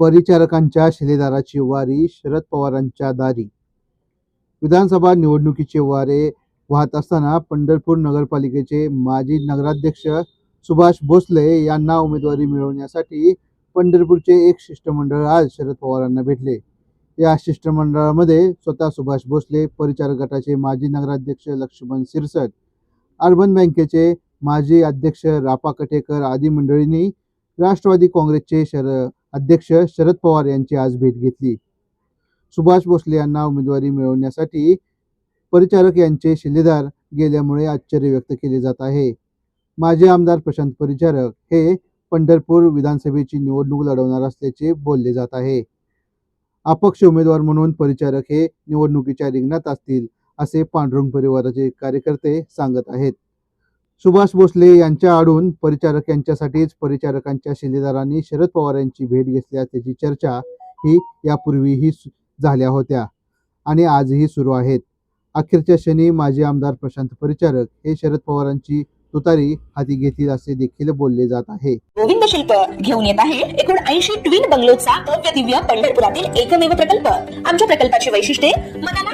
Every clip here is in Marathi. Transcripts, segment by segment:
परिचारकांच्या शिलेदाराची वारी शरद पवारांच्या दारी. विधानसभा निवडणुकीचे वारे वाहत असताना पंढरपूर नगरपालिकेचे माजी नगराध्यक्ष सुभाष भोसले यांना उमेदवारी मिळवण्यासाठी पंढरपूरचे एक शिष्टमंडळ आज शरद पवारांना भेटले. या शिष्टमंडळामध्ये स्वतः सुभाष भोसले परिचारक गटाचे माजी नगराध्यक्ष लक्ष्मण सिरसट अर्बन बँकेचे माजी अध्यक्ष रापा कटेकर आदी मंडळींनी राष्ट्रवादी काँग्रेसचे शर अध्यक्ष शरद पवार यांची आज भेट घेतली. सुभाष भोसले यांना उमेदवारी मिळवण्यासाठी परिचारक यांचे शिलेदार गेल्यामुळे आश्चर्य व्यक्त केले जात आहे. माजी आमदार प्रशांत परिचारक हे पंढरपूर विधानसभेची निवडणूक लढवणार असल्याचे बोलले जात आहे. अपक्ष उमेदवार म्हणून परिचारक हे निवडणुकीच्या रिंगणात असतील असे पांडुरंग परिवाराचे कार्यकर्ते सांगत आहेत. सुभाष भोसले यांच्या आडून परिचारक यांच्यासाठीच परिचारकांच्या शिलेदारांनी शरद पवार यांची भेट घेतली असल्याची चर्चा ही यापूर्वीही झाल्या होत्या आणि आजही सुरू आहेत. अखेरच्या क्षणी माजी आमदार प्रशांत परिचारक हे शरद पवारांची तुतारी हाती घेतील असे देखील बोलले जात आहे. गोविंद शिल्प घेऊन येत आहे. एकूण ऐंशी ट्विन बंगलोचा दिव्य पंढरपुरातील एकमेव प्रकल्प. आमच्या प्रकल्पाची वैशिष्ट्ये मनाला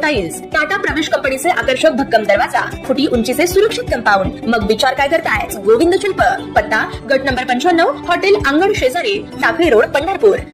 टाइल्स टाटा प्रवेश कंपनीचे आकर्षक भक्कम दरवाजा फुटी उंचीचे सुरक्षित कंपाऊंड. मग विचार काय करताय? गोविंद शिल्प. पत्ता गट नंबर पंच्याण्णव हॉटेल अंगण शेजारी टाकळी रोड पंढरपूर.